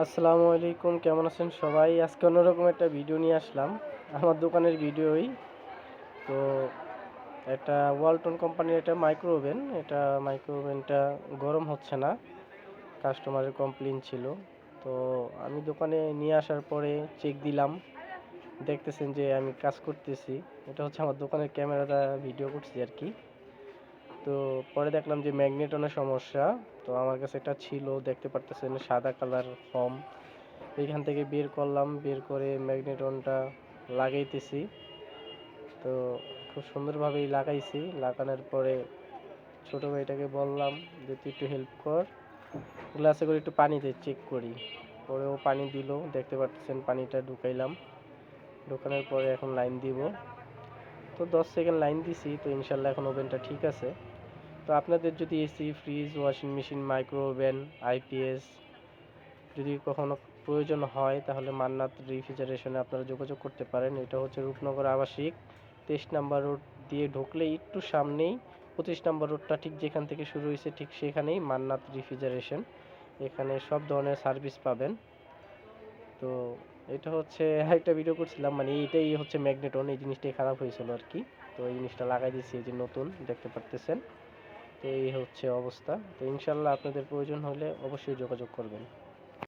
আসসালামু আলাইকুম, কেমন আছেন সবাই? আজকে অন্যরকম একটা ভিডিও নিয়ে আসলাম। আমার দোকানের ভিডিওই তো একটা ওয়ালটন কোম্পানির একটা মাইক্রো ওভেন এটা মাইক্রো ওভেনটা গরম হচ্ছে না। কাস্টমারের কমপ্লেন ছিল। তো আমি দোকানে নিয়ে আসার পরে চেক দিলাম। দেখতেছেন যে আমি কাজ করতেছি। এটা হচ্ছে আমার দোকানের ক্যামেরাটা ভিডিও করছি আর কি। তো পরে দেখলাম যে ম্যাগনেটনের সমস্যা, তো আমার কাছে এটা ছিল, দেখতে পারতেছেন সাদা কালার ফর্ম। এইখান থেকে বের করলাম, বের করে ম্যাগনেটনটা লাগাইতেছি। তো খুব সুন্দরভাবেই লাগাইছি, লাগানোর পরে ছোটো ভাইটাকে বললাম, যে তুই একটু হেল্প কর। গ্লাসে করে একটু পানিতে চেক করি। পরে ও পানি দিল, দেখতে পাচ্ছেন পানিটা ঢুকাইলাম। ঢুকানোর পরে এখন লাইন দিব। তো দশ সেকেন্ড লাইন দিছি, তো ইনশাল্লাহ এখন ওভেনটা ঠিক আছে। তো আপনাদের যদি AC fridge washing machine micro oven IPS যদি কখনো প্রয়োজন হয়, তাহলে মান্নাত রেফ্রিজারেশনে আপনারা যোগাযোগ করতে পারেন। এটা হচ্ছে রূপনগর আবাসিক। তেইশ নাম্বার রোড দিয়ে ঢুকলে একটু সামনেই, পঁচিশ নাম্বার রোডটা ঠিক যেখান থেকে শুরু হয়েছে, ঠিক সেখানেই মান্নাত রেফ্রিজারেশন এখানে সব ধরনের সার্ভিস পাবেন। তো এটা হচ্ছে একটা ভিডিও করছিলাম মানে এটাই হচ্ছে ম্যাগনেটন এই জিনিসটাই খারাপ হয়েছিল আর কি তো এই জিনিসটা লাগাই দিয়েছি, এই যে নতুন, দেখতে পারতেছেন। তো এই হচ্ছে অবস্থা। তো ইনশাল্লাহ আপনাদের প্রয়োজন হলে অবশ্যই যোগাযোগ করবেন।